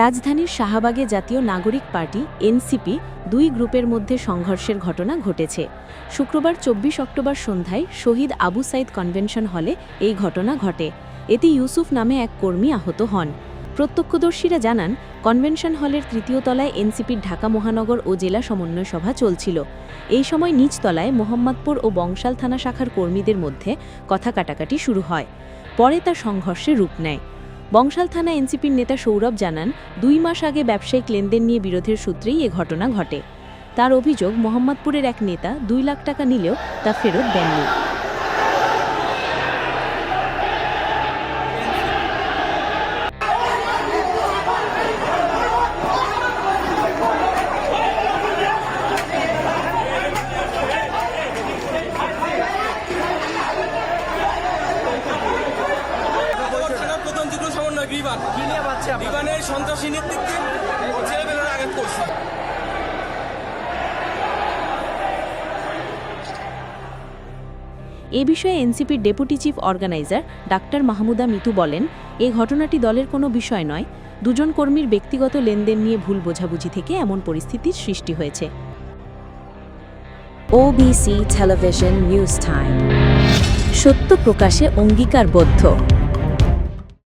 রাজধানীর শাহবাগে জাতীয় নাগরিক পার্টি, এনসিপি, দুই গ্রুপের মধ্যে সংঘর্ষের ঘটনা ঘটেছে। শুক্রবার চব্বিশ অক্টোবর সন্ধ্যায় শহীদ আবু সাইদ কনভেনশন হলে এই ঘটনা ঘটে। এতে ইউসুফ নামে এক কর্মী আহত হন। প্রত্যক্ষদর্শীরা জানান, কনভেনশন হলের তৃতীয় তলায় এনসিপির ঢাকা মহানগর ও জেলা সমন্বয় সভা চলছিল। এই সময় নিচতলায় মোহাম্মদপুর ও বংশাল থানা শাখার কর্মীদের মধ্যে কথা কাটাকাটি শুরু হয়। পরে তা সংঘর্ষে রূপ নেয়। বংশাল থানা এনসিপির নেতা সৌরভ জানান, দুই মাস আগে ব্যবসায়িক লেনদেন নিয়ে বিরোধের সূত্রেই এ ঘটনা ঘটে। তার অভিযোগ, মোহাম্মদপুরের এক নেতা দুই লাখ টাকা নিলেও তা ফেরত দেননি। সন্ত্রাসী নেতৃত্বে ছেলেমেয়েরা আঘাত করছে। এ বিষয়ে এনসিপির deputy chief organiser doctor Mahmuda Mitu বলেন এ ঘটনাটি দলের কোনো বিষয় নয়। দুজন কর্মীর ব্যক্তিগত লেনদেন নিয়ে ভুল বোঝাবুঝি থেকে এমন পরিস্থিতির সৃষ্টি হয়েছে। OBC Television News Time. সত্য প্রকাশে অঙ্গীকারবদ্ধ।